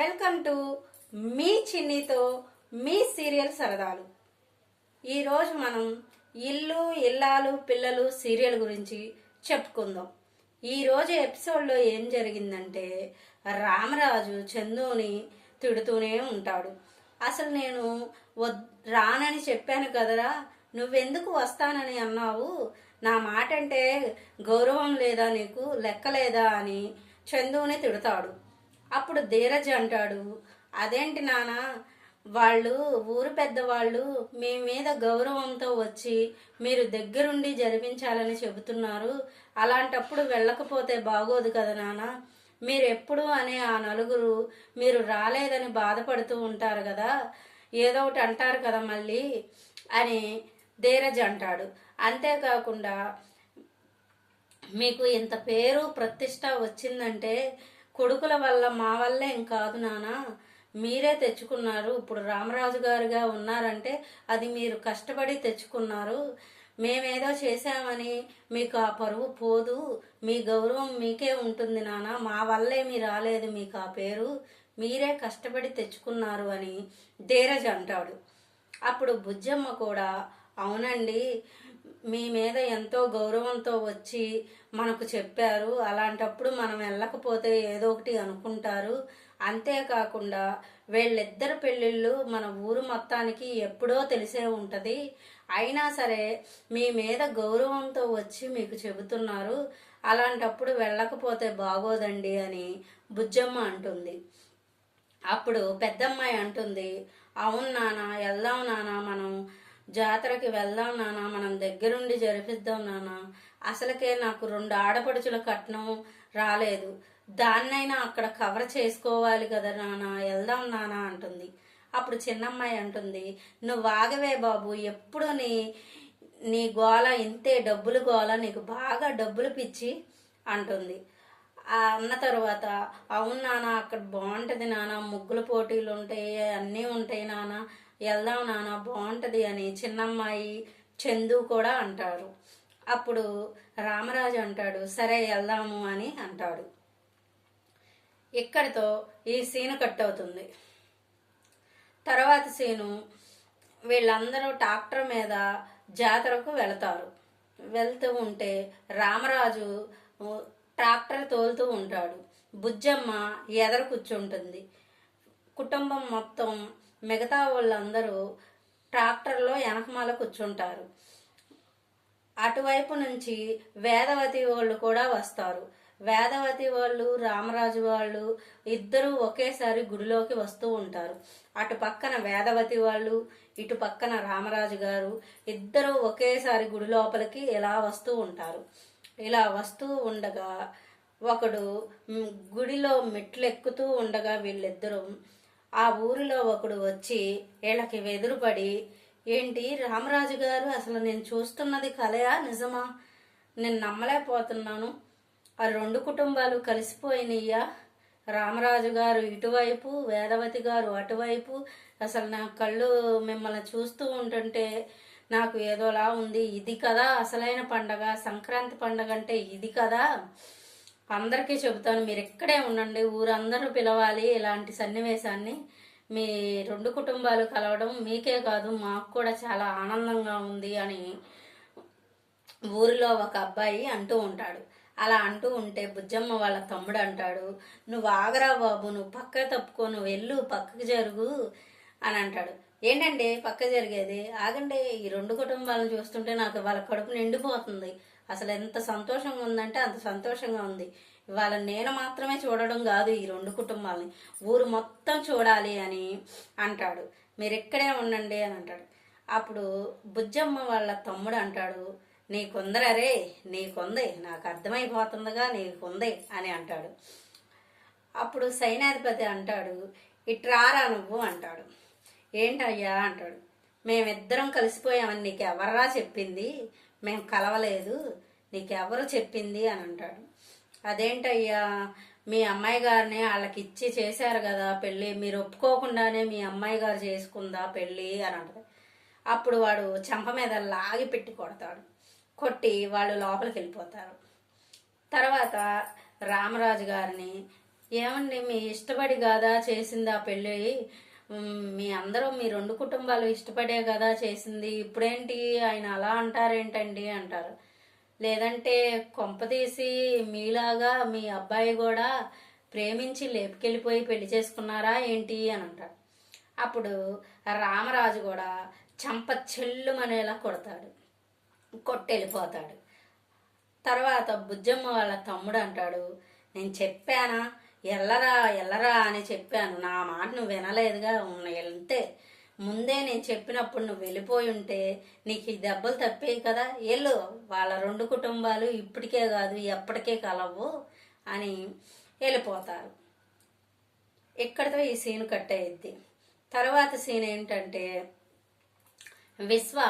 Welcome to మీ చిన్నితో మీ సీరియల్ సరదాలు. ఈరోజు మనం ఇల్లు ఇల్లాలు పిల్లలు సీరియల్ గురించి చెప్పుకుందాం. ఈరోజు ఎపిసోడ్లో ఏం జరిగిందంటే రామరాజు చందుని తిడుతూనే ఉంటాడు. అసలు నేను వద్ రానని చెప్పాను కదరా నువ్వెందుకు వస్తానని అన్నావు? నా మాట అంటే గౌరవం లేదా నీకు లెక్కలేదా అని చందుని తిడతాడు. అప్పుడు ధీరజ్ అంటాడు అదేంటి నాన్న వాళ్ళు ఊరు పెద్దవాళ్ళు మీ మీద గౌరవంతో వచ్చి మీరు దగ్గరుండి జరిపించాలని చెబుతున్నారు. అలాంటప్పుడు వెళ్ళకపోతే బాగోదు కదా నాన్న మీరు ఎప్పుడు అనే ఆ నలుగురు మీరు రాలేదని బాధపడుతూ ఉంటారు కదా. ఏదో ఒకటి అంటారు కదా మళ్ళీ అని ధీరజ్ అంటాడు. అంతేకాకుండా మీకు ఇంత పేరు ప్రతిష్ట వచ్చిందంటే కొడుకుల వల్ల మా వల్ల ఏం కాదు నానా. మీరే తెచ్చుకున్నారు. ఇప్పుడు రామరాజు గారుగా ఉన్నారంటే అది మీరు కష్టపడి తెచ్చుకున్నారు. మేమేదో చేశామని మీకు ఆ పరువు పోదు. మీ గౌరవం మీకే ఉంటుంది నాన్న మా వల్లే మీ రాలేదు మీకు ఆ పేరు. మీరే కష్టపడి తెచ్చుకున్నారు అని ధీరజ్ అంటాడు. అప్పుడు బుజ్జమ్మ కూడా అవునండి మీ మీద ఎంతో గౌరవంతో వచ్చి మనకు చెప్పారు. అలాంటప్పుడు మనం వెళ్ళకపోతే ఏదో ఒకటి అనుకుంటారు. అంతేకాకుండా వీళ్ళిద్దరు పెళ్ళిళ్ళు మన ఊరు మొత్తానికి ఎప్పుడో తెలిసే ఉంటుంది. అయినా సరే మీ మీద గౌరవంతో వచ్చి మీకు చెబుతున్నారు. అలాంటప్పుడు వెళ్ళకపోతే బాగోదండి అని బుజ్జమ్మ అంటుంది. అప్పుడు పెద్దమ్మాయి అంటుంది అవును నాన్న వెళ్దాం నాన్న మనం జాతరకి వెళ్దాం నానా మనం దగ్గరుండి జరిపిద్దాం నానా అసలుకే నాకు రెండు ఆడపడుచుల కట్నం రాలేదు. దాన్నైనా అక్కడ కవర్ చేసుకోవాలి కదా నానా వెళ్దాం నానా అంటుంది. అప్పుడు చిన్నమ్మాయి అంటుంది నువ్వు ఆగవే బాబు ఎప్పుడు నీ నీ గోల ఇంతే డబ్బులు గోల నీకు బాగా డబ్బులు పిచ్చి అంటుంది. అన్న తర్వాత అవును నాన్న అక్కడ బాగుంటుంది నాన్న ముగ్గుల పోటీలు ఉంటాయి అన్నీ ఉంటాయి నాన్న వెళ్దాం నాన్న బాగుంటుంది అని చిన్నమ్మాయి చందు కూడా అంటారు అప్పుడు రామరాజు అంటాడు సరే వెళ్దాము అని అంటాడు. ఇక్కడితో ఈ సీను కట్ అవుతుంది తర్వాత సీను వీళ్ళందరూ ట్రాక్టర్ మీద జాతరకు వెళతారు. వెళ్తూ ఉంటే రామరాజు ట్రాక్టర్ తోలుతూ ఉంటాడు. బుజ్జమ్మ ఎదర కూర్చుంటుంది. కుటుంబం మొత్తం మిగతా వాళ్ళందరూ ట్రాక్టర్లో వెనకమాల కూర్చుంటారు. అటువైపు నుంచి వేదవతి వాళ్ళు కూడా వస్తారు. వేదవతి వాళ్ళు రామరాజు వాళ్ళు ఇద్దరూ ఒకేసారి గుడిలోకి వస్తూ ఉంటారు. అటు పక్కన వేదవతి వాళ్ళు ఇటు పక్కన రామరాజు గారు ఇద్దరూ ఒకేసారి గుడి లోపలికి ఇలా వస్తూ ఉంటారు. ఇలా వస్తూ ఉండగా ఒకడు గుడిలో మెట్లు ఎక్కుతూ ఉండగా వీళ్ళిద్దరూ ఆ ఊరిలో ఒకడు వచ్చి వీళ్ళకి వెదురుపడి ఏంటి రామరాజు గారు అసలు నేను చూస్తున్నది కలయా? నిజమా? నేను నమ్మలేకపోతున్నాను. ఆ రెండు కుటుంబాలు కలిసిపోయినయ్యా. రామరాజు గారు ఇటువైపు వేదవతి గారు అటువైపు. అసలు నా కళ్ళు మిమ్మల్ని చూస్తూ ఉంటుంటే నాకు ఏదోలా ఉంది. ఇది కదా అసలైన పండగ. సంక్రాంతి పండగ అంటే ఇది కదా. అందరికీ చెబుతాను మీరు ఇక్కడే ఉండండి ఊరందరూ పిలవాలి ఇలాంటి సన్నివేశాన్ని. మీ రెండు కుటుంబాలు కలవడం మీకే కాదు మాకు కూడా చాలా ఆనందంగా ఉంది అని ఊరిలో ఒక అబ్బాయి అంటూ ఉంటాడు. అలా అంటూ ఉంటే బుజ్జమ్మ వాళ్ళ తమ్ముడు అంటాడు నువ్వు ఆగరా బాబు నువ్వు పక్క తప్పుకో నువ్వు వెళ్ళు పక్కకు జరుగు అని అంటాడు. ఏంటండి పక్క జరిగేది? ఆగండి ఈ రెండు కుటుంబాలను చూస్తుంటే నాకు వాళ్ళ కడుపు నిండిపోతుంది. అసలు ఎంత సంతోషంగా ఉందంటే అంత సంతోషంగా ఉంది. ఇవాళ నేను మాత్రమే చూడడం కాదు ఈ రెండు కుటుంబాలని. ఊరు మొత్తం చూడాలి అని అంటాడు. మీరు ఇక్కడే ఉండండి అని అంటాడు. అప్పుడు బుజ్జమ్మ వాళ్ళ తమ్ముడు అంటాడు నీకుందరరే నీకుంది నాకు అర్థమైపోతుందిగా నీకుంది అని అంటాడు. అప్పుడు సైనాధిపతి అంటాడు ఇట్రారా నువ్వు అంటాడు. ఏంటయ్యా? అంటాడు. మేమిద్దరం కలిసిపోయామని నీకు ఎవర్రా చెప్పింది? మేము కలవలేదు. నీకెవరు చెప్పింది? అని అంటాడు. అదేంటయ్యా? మీ అమ్మాయి గారిని వాళ్ళకి ఇచ్చి చేశారు కదా పెళ్ళి. మీరు ఒప్పుకోకుండానే మీ అమ్మాయి గారు చేసుకుందా పెళ్ళి? అని అంటాడు అప్పుడు వాడు చెంప మీద లాగి పెట్టి కొడతాడు. కొట్టి వాళ్ళు లోపలికి వెళ్ళిపోతారు. తర్వాత రామరాజు గారిని ఏమండి మీ ఇష్టపడి కాదా చేసిందా పెళ్ళి? మీ అందరూ మీ రెండు కుటుంబాలు ఇష్టపడే కదా చేసింది. ఇప్పుడేంటి? ఆయన అలా అంటారేంటండి అంటారు. లేదంటే కొంపదీసి మీలాగా మీ అబ్బాయి కూడా ప్రేమించి లేపుకెళ్ళిపోయి పెళ్ళి చేసుకున్నారా ఏంటి అని అంటాడు అప్పుడు రామరాజు కూడా చంప చెల్లుమనేలా కొడతాడు. కొట్టెళ్ళిపోతాడు. తర్వాత బుజ్జమ్మ వాళ్ళ తమ్ముడు అంటాడు నేను చెప్పానా? ఎల్లరా ఎల్లరా అని చెప్పాను. నా మాట నువ్వు వినలేదుగా వెళ్తే. ముందే నేను చెప్పినప్పుడు నువ్వు వెళ్ళిపోయి ఉంటే నీకు ఈ దెబ్బలు తప్పేవి కదా? వెళ్ళు. వాళ్ళ రెండు కుటుంబాలు ఇప్పటికే కాదు ఎప్పటికే కలవు అని వెళ్ళిపోతారు. ఇక్కడితో ఈ సీన్ కట్ అయ్యిద్ది తర్వాత సీన్ ఏంటంటే విశ్వ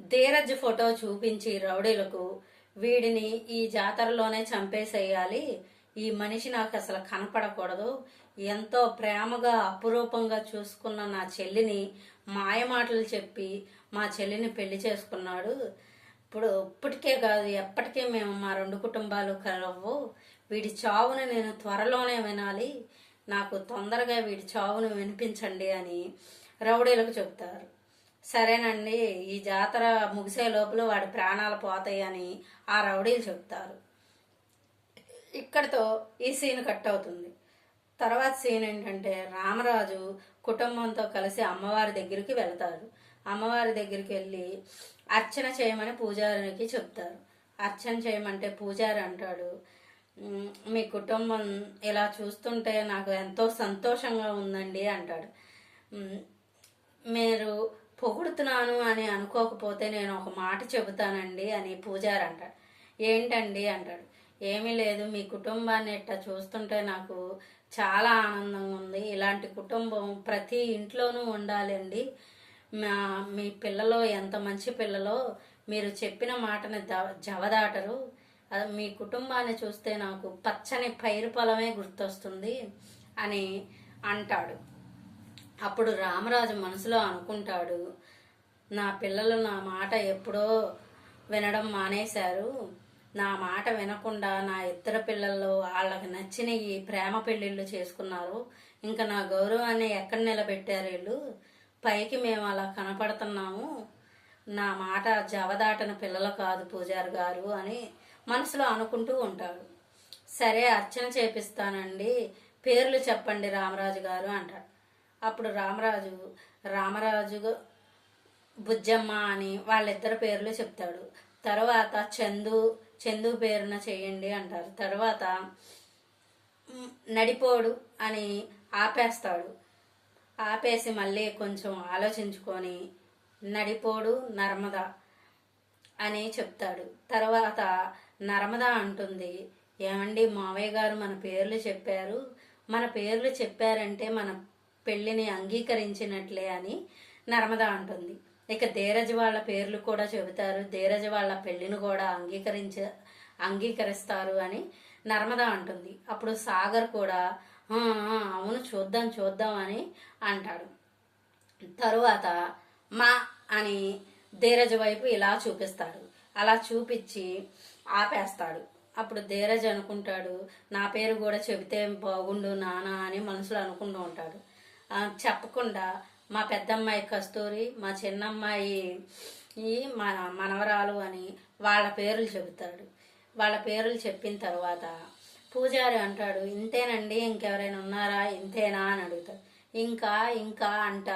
ధీరజ్ ఫోటో చూపించి రౌడీలకు వీడిని ఈ జాతరలోనే చంపేసేయాలి ఈ మనిషి నాకు అసలు కనపడకూడదు. ఎంతో ప్రేమగా అపురూపంగా చూసుకున్న నా చెల్లిని మాయమాటలు చెప్పి మా చెల్లిని పెళ్ళి చేసుకున్నాడు. ఇప్పుడు ఇప్పటికే కాదు ఎప్పటికే మేము మా రెండు కుటుంబాలు కలవు వీడి చావుని నేను త్వరలోనే వినాలి. నాకు తొందరగా వీడి చావును వినిపించండి అని రౌడీలకు చెప్తారు సరేనండి ఈ జాతర ముగిసే లోపల వాడి ప్రాణాలు పోతాయని ఆ రౌడీలు చెప్తారు ఇక్కడతో ఈ సీన్ కట్ అవుతుంది. తర్వాత సీన్ ఏంటంటే రామరాజు కుటుంబంతో కలిసి అమ్మవారి దగ్గరికి వెళ్తారు అమ్మవారి దగ్గరికి వెళ్ళి అర్చన చేయమని పూజారికి చెప్తారు. అర్చన చేయమంటే పూజారి అంటాడు మీ కుటుంబం ఇలా చూస్తుంటే నాకు ఎంతో సంతోషంగా ఉందండి అంటాడు. మీరు పొగుడుతున్నాను అని అనుకోకపోతే నేను ఒక మాట చెబుతానండి అని పూజారి అంటాడు. ఏంటండి అంటాడు. ఏమీ లేదు. మీ కుటుంబాన్ని ఇట్లా చూస్తుంటే నాకు చాలా ఆనందంగా ఉంది. ఇలాంటి కుటుంబం ప్రతి ఇంట్లోనూ ఉండాలండి. మా మీ పిల్లలు ఎంత మంచి పిల్లలో మీరు చెప్పిన మాటని జవదాటరు. అది మీ కుటుంబాన్ని చూస్తే నాకు పచ్చని పైరు పొలమే గుర్తొస్తుంది అని అంటాడు. అప్పుడు రామరాజు మనసులో అనుకుంటాడు నా పిల్లలు నా మాట ఎప్పుడో వినడం మానేశారు. నా మాట వినకుండా నా ఇద్దరు పిల్లల్లో వాళ్ళకి నచ్చిన ఈ ప్రేమ పెళ్ళిళ్ళు చేసుకున్నారు. ఇంకా నా గౌరవాన్ని ఎక్కడ నిలబెట్టారు వీళ్ళు? పైకి మేము అలా కనపడుతున్నాము. నా మాట జవదాటన పిల్లలు కాదు పూజారి గారు అని మనసులో అనుకుంటూ ఉంటాడు. సరే అర్చన చేపిస్తానండి. పేర్లు చెప్పండి రామరాజు గారు అంటాడు. అప్పుడు రామరాజు రామరాజు బుజ్జమ్మ అని వాళ్ళిద్దరు పేర్లు చెప్తాడు. తర్వాత చందు చందు పేరున చేయండి అంటారు. తర్వాత నడిపోడు అని ఆపేస్తాడు. ఆపేసి మళ్ళీ కొంచెం ఆలోచించుకొని నడిపోడు నర్మద అని చెప్తాడు. తర్వాత నర్మద అంటుంది ఏమండి మావయ్య గారు మన పేర్లు చెప్పారు. మన పేర్లు చెప్పారంటే మన పెళ్ళిని అంగీకరించినట్లే అని నర్మద అంటుంది. ఇక ధీరజ్ వాళ్ళ పేర్లు కూడా చెబుతారు. ధీరజ్ వాళ్ళ పెళ్ళిని కూడా అంగీకరించ అంగీకరిస్తారు అని నర్మద అంటుంది. అప్పుడు సాగర్ కూడా అవును చూద్దాం చూద్దాం అని అంటాడు. తరువాత మా అని ధీరజ్ వైపు ఇలా చూపిస్తాడు. అలా చూపించి ఆపేస్తాడు. అప్పుడు ధీరజ్ అనుకుంటాడు నా పేరు కూడా చెబితే బాగుండు నానా అని మనసులో అనుకుంటూ ఉంటాడు. చెప్పకుండా మా పెద్దమ్మాయి కస్తూరి మా చిన్నమ్మాయి ఈ మన మనవరాలు అని వాళ్ళ పేర్లు చెబుతాడు. వాళ్ళ పేర్లు చెప్పిన తర్వాత పూజారి అంటాడు ఇంతేనండి ఇంకెవరైనా ఉన్నారా? ఇంతేనా? అని అడుగుతాడు. ఇంకా ఇంకా అంట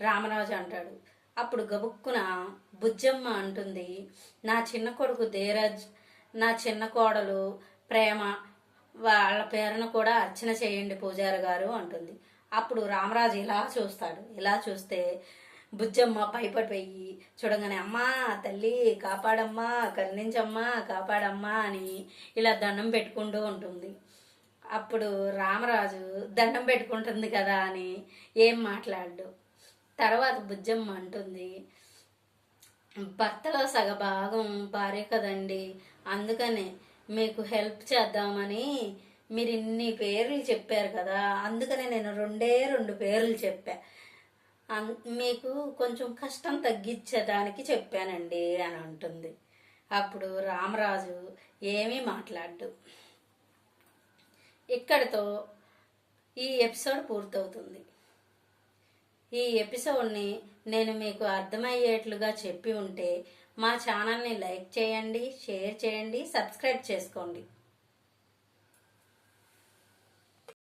రామరాజు అంటాడు. అప్పుడు గబుక్కున బుజ్జమ్మ అంటుంది నా చిన్న కొడుకు ధీరజ్ నా చిన్న కోడలు ప్రేమ వాళ్ళ పేరును కూడా అర్చన చేయండి పూజారి గారు అంటుంది. అప్పుడు రామరాజు ఇలా చూస్తాడు? ఇలా చూస్తే బుజ్జమ్మ భయపడిపోయి చూడగానే అమ్మా తల్లి కాపాడమ్మా కరుణించమ్మా కాపాడమ్మా అని ఇలా దండం పెట్టుకుంటూ ఉంటుంది. అప్పుడు రామరాజు దండం పెట్టుకుంటుంది కదా అని ఏం మాట్లాడు తర్వాత బుజ్జమ్మ అంటుంది భర్తలో సగ భాగం భార్య కదండి అందుకనే మీకు హెల్ప్ చేద్దామని మీరు ఇన్ని పేర్లు చెప్పారు కదా అందుకనే నేను రెండే రెండు పేర్లు చెప్పా. మీకు కొంచెం కష్టం తగ్గించడానికి చెప్పానండి అని అంటుంది. అప్పుడు రామరాజు ఏమీ మాట్లాడు ఇక్కడితో ఈ ఎపిసోడ్ పూర్తవుతుంది. ఈ ఎపిసోడ్ని నేను మీకు అర్థమయ్యేట్లుగా చెప్పి ఉంటే మా ఛానల్ని లైక్ చేయండి షేర్ చేయండి సబ్స్క్రైబ్ చేసుకోండి.